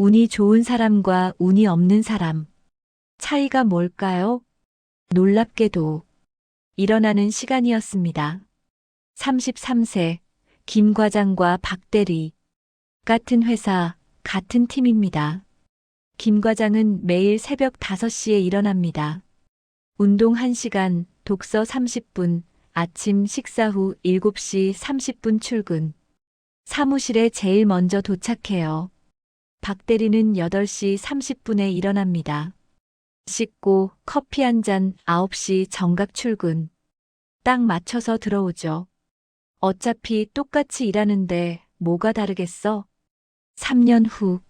운이 좋은 사람과 운이 없는 사람. 차이가 뭘까요? 놀랍게도 일어나는 시간이었습니다. 33세 김 과장과 박 대리. 같은 회사, 같은 팀입니다. 김 과장은 매일 새벽 5시에 일어납니다. 운동 1시간, 독서 30분, 아침 식사 후 7시 30분 출근. 사무실에 제일 먼저 도착해요. 박 대리는 8시 30분에 일어납니다. 씻고 커피 한 잔 9시 정각 출근. 딱 맞춰서 들어오죠. 어차피 똑같이 일하는데 뭐가 다르겠어? 3년 후,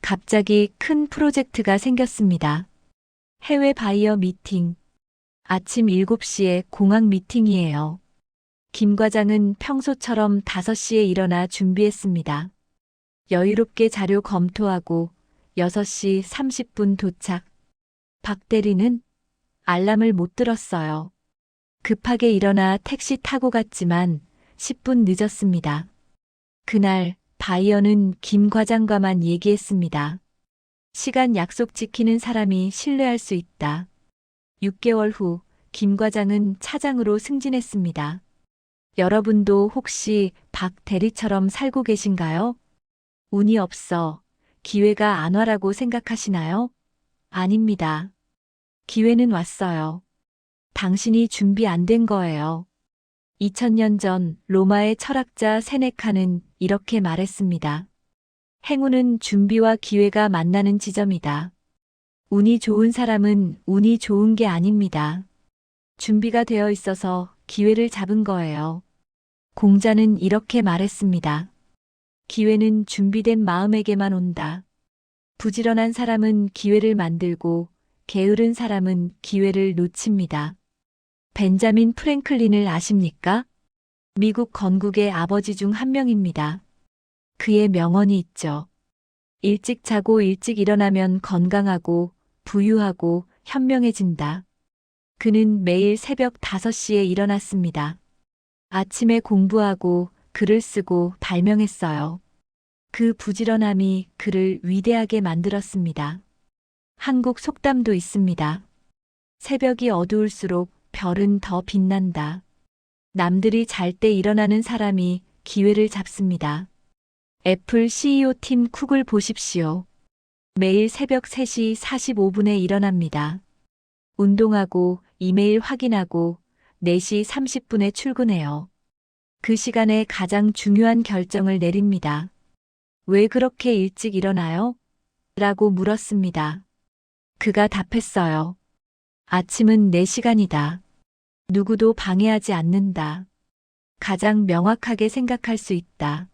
갑자기 큰 프로젝트가 생겼습니다. 해외 바이어 미팅. 아침 7시에 공항 미팅이에요. 김 과장은 평소처럼 5시에 일어나 준비했습니다. 여유롭게 자료 검토하고 6시 30분 도착. 박 대리는 알람을 못 들었어요. 급하게 일어나 택시 타고 갔지만 10분 늦었습니다. 그날 바이어는 김 과장과만 얘기했습니다. 시간 약속 지키는 사람이 신뢰할 수 있다. 6개월 후 김 과장은 차장으로 승진했습니다. 여러분도 혹시 박 대리처럼 살고 계신가요? 운이 없어 기회가 안 와라고 생각하시나요? 아닙니다. 기회는 왔어요. 당신이 준비 안 된 거예요. 2000년 전 로마의 철학자 세네카는 이렇게 말했습니다. 행운은 준비와 기회가 만나는 지점이다. 운이 좋은 사람은 운이 좋은 게 아닙니다. 준비가 되어 있어서 기회를 잡은 거예요. 공자는 이렇게 말했습니다. 기회는 준비된 마음에게만 온다. 부지런한 사람은 기회를 만들고 게으른 사람은 기회를 놓칩니다. 벤자민 프랭클린을 아십니까? 미국 건국의 아버지 중 한 명입니다. 그의 명언이 있죠. 일찍 자고 일찍 일어나면 건강하고 부유하고 현명해진다. 그는 매일 새벽 5시에 일어났습니다. 아침에 공부하고 글을 쓰고 발명했어요. 그 부지런함이 그를 위대하게 만들었습니다. 한국 속담도 있습니다. 새벽이 어두울수록 별은 더 빛난다. 남들이 잘 때 일어나는 사람이 기회를 잡습니다. 애플 CEO 팀 쿡을 보십시오. 매일 새벽 3시 45분에 일어납니다. 운동하고 이메일 확인하고 4시 30분에 출근해요. 그 시간에 가장 중요한 결정을 내립니다. 왜 그렇게 일찍 일어나요? 라고 물었습니다. 그가 답했어요. 아침은 내 시간이다. 누구도 방해하지 않는다. 가장 명확하게 생각할 수 있다.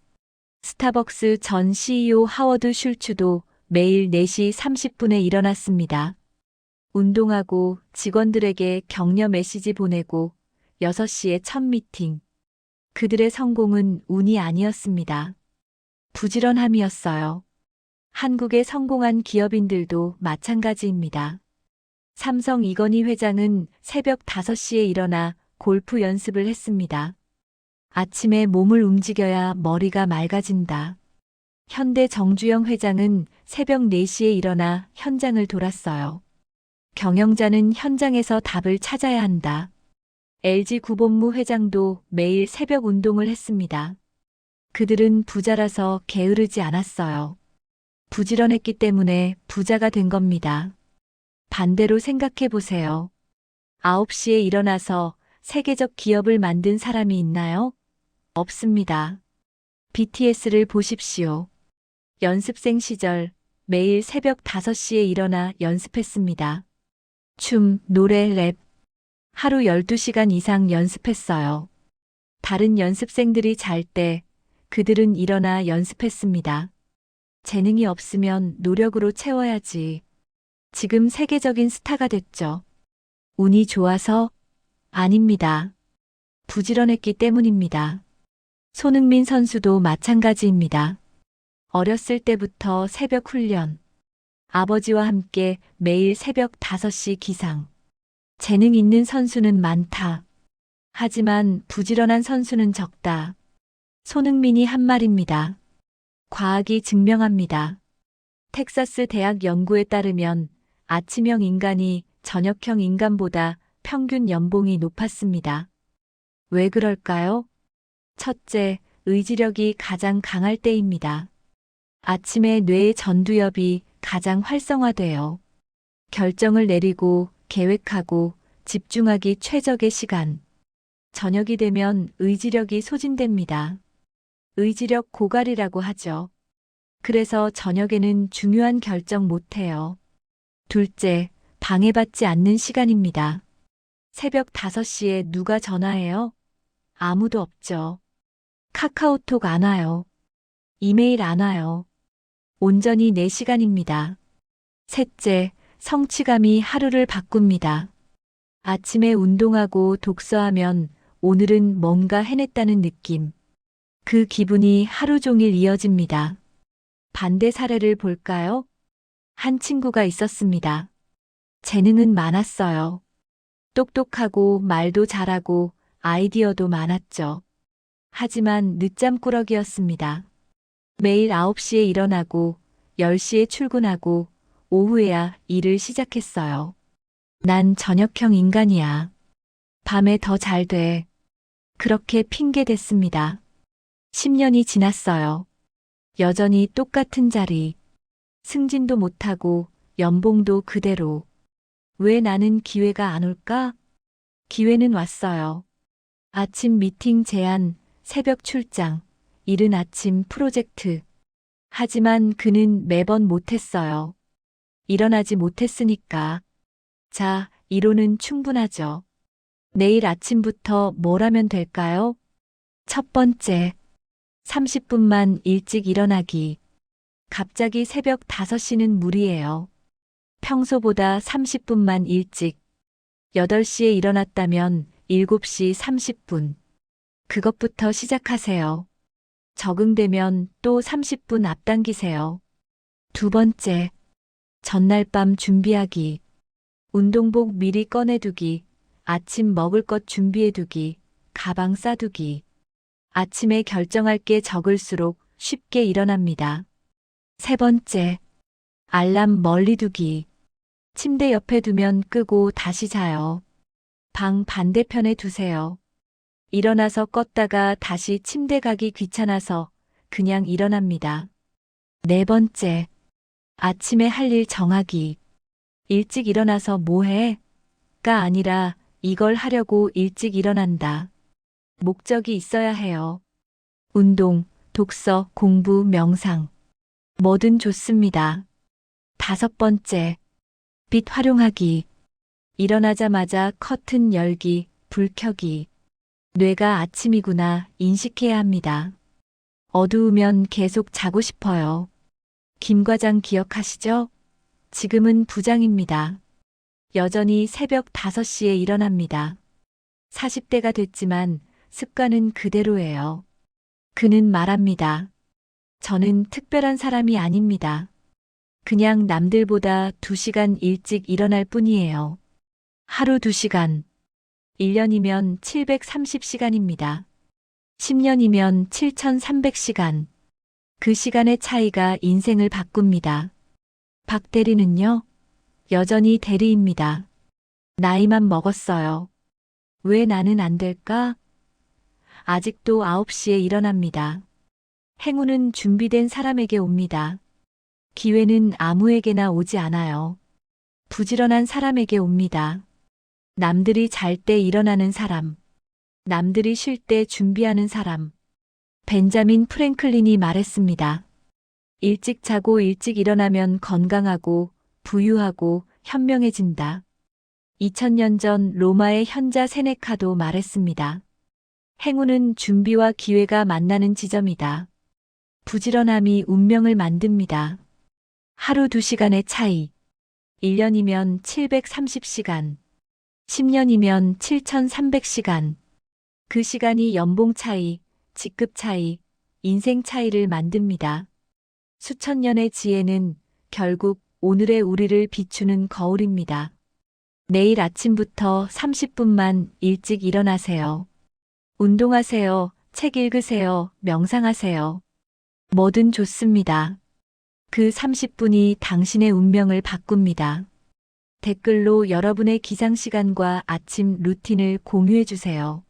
스타벅스 전 CEO 하워드 슐츠도 매일 4시 30분에 일어났습니다. 운동하고 직원들에게 격려 메시지 보내고 6시에 첫 미팅. 그들의 성공은 운이 아니었습니다. 부지런함이었어요. 한국의 성공한 기업인들도 마찬가지입니다. 삼성 이건희 회장은 새벽 5시에 일어나 골프 연습을 했습니다. 아침에 몸을 움직여야 머리가 맑아진다. 현대 정주영 회장은 새벽 4시에 일어나 현장을 돌았어요. 경영자는 현장에서 답을 찾아야 한다. LG 구본무 회장도 매일 새벽 운동을 했습니다. 그들은 부자라서 게으르지 않았어요. 부지런했기 때문에 부자가 된 겁니다. 반대로 생각해 보세요. 9시에 일어나서 세계적 기업을 만든 사람이 있나요? 없습니다. BTS를 보십시오. 연습생 시절 매일 새벽 5시에 일어나 연습했습니다. 춤, 노래, 랩. 하루 12시간 이상 연습했어요. 다른 연습생들이 잘 때 그들은 일어나 연습했습니다. 재능이 없으면 노력으로 채워야지. 지금 세계적인 스타가 됐죠. 운이 좋아서? 아닙니다. 부지런했기 때문입니다. 손흥민 선수도 마찬가지입니다. 어렸을 때부터 새벽 훈련. 아버지와 함께 매일 새벽 5시 기상. 재능 있는 선수는 많다. 하지만 부지런한 선수는 적다. 손흥민이 한 말입니다. 과학이 증명합니다. 텍사스 대학 연구에 따르면 아침형 인간이 저녁형 인간보다 평균 연봉이 높았습니다. 왜 그럴까요? 첫째, 의지력이 가장 강할 때입니다. 아침에 뇌의 전두엽이 가장 활성화돼요. 결정을 내리고 계획하고 집중하기 최적의 시간. 저녁이 되면 의지력이 소진됩니다. 의지력 고갈이라고 하죠. 그래서 저녁에는 중요한 결정 못해요. 둘째, 방해받지 않는 시간입니다. 새벽 5시에 누가 전화해요? 아무도 없죠. 카카오톡 안 와요. 이메일 안 와요. 온전히 내 시간입니다. 셋째, 성취감이 하루를 바꿉니다. 아침에 운동하고 독서하면 오늘은 뭔가 해냈다는 느낌. 그 기분이 하루 종일 이어집니다. 반대 사례를 볼까요? 한 친구가 있었습니다. 재능은 많았어요. 똑똑하고 말도 잘하고 아이디어도 많았죠. 하지만 늦잠꾸러기였습니다. 매일 9시에 일어나고 10시에 출근하고 오후에야 일을 시작했어요. 난 저녁형 인간이야. 밤에 더 잘 돼. 그렇게 핑계 댔습니다. 10년이 지났어요. 여전히 똑같은 자리. 승진도 못하고 연봉도 그대로. 왜 나는 기회가 안 올까? 기회는 왔어요. 아침 미팅 제안, 새벽 출장, 이른 아침 프로젝트. 하지만 그는 매번 못했어요. 일어나지 못했으니까. 자, 이론은 충분하죠. 내일 아침부터 뭘 하면 될까요? 첫 번째, 30분만 일찍 일어나기. 갑자기 새벽 5시는 무리예요. 평소보다 30분만 일찍. 8시에 일어났다면 7시 30분. 그것부터 시작하세요. 적응되면 또 30분 앞당기세요. 두 번째, 전날 밤 준비하기. 운동복 미리 꺼내두기. 아침 먹을 것 준비해두기. 가방 싸두기. 아침에 결정할 게 적을수록 쉽게 일어납니다. 세 번째, 알람 멀리 두기. 침대 옆에 두면 끄고 다시 자요. 방 반대편에 두세요. 일어나서 껐다가 다시 침대 가기 귀찮아서 그냥 일어납니다. 네 번째, 아침에 할 일 정하기. 일찍 일어나서 뭐 해? 가 아니라 이걸 하려고 일찍 일어난다. 목적이 있어야 해요. 운동, 독서, 공부, 명상. 뭐든 좋습니다. 다섯 번째, 빛 활용하기. 일어나자마자 커튼 열기, 불 켜기. 뇌가 아침이구나 인식해야 합니다. 어두우면 계속 자고 싶어요. 김 과장 기억하시죠? 지금은 부장입니다. 여전히 새벽 5시에 일어납니다. 40대가 됐지만 습관은 그대로예요. 그는 말합니다. 저는 특별한 사람이 아닙니다. 그냥 남들보다 2시간 일찍 일어날 뿐이에요. 하루 2시간. 1년이면 730시간입니다. 10년이면 7300시간. 그 시간의 차이가 인생을 바꿉니다. 박 대리는요? 여전히 대리입니다. 나이만 먹었어요. 왜 나는 안 될까? 아직도 9시에 일어납니다. 행운은 준비된 사람에게 옵니다. 기회는 아무에게나 오지 않아요. 부지런한 사람에게 옵니다. 남들이 잘 때 일어나는 사람. 남들이 쉴 때 준비하는 사람. 벤자민 프랭클린이 말했습니다. 일찍 자고 일찍 일어나면 건강하고 부유하고 현명해진다. 2000년 전 로마의 현자 세네카도 말했습니다. 행운은 준비와 기회가 만나는 지점이다. 부지런함이 운명을 만듭니다. 하루 2시간의 차이. 1년이면 730시간. 10년이면 7300시간. 그 시간이 연봉 차이, 직급 차이, 인생 차이를 만듭니다. 수천 년의 지혜는 결국 오늘의 우리를 비추는 거울입니다. 내일 아침부터 30분만 일찍 일어나세요. 운동하세요. 책 읽으세요. 명상하세요. 뭐든 좋습니다. 그 30분이 당신의 운명을 바꿉니다. 댓글로 여러분의 기상 시간과 아침 루틴을 공유해 주세요.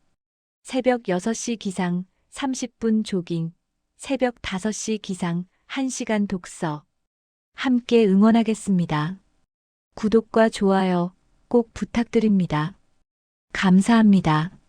새벽 6시 기상 30분 조깅, 새벽 5시 기상 1시간 독서. 함께 응원하겠습니다. 구독과 좋아요 꼭 부탁드립니다. 감사합니다.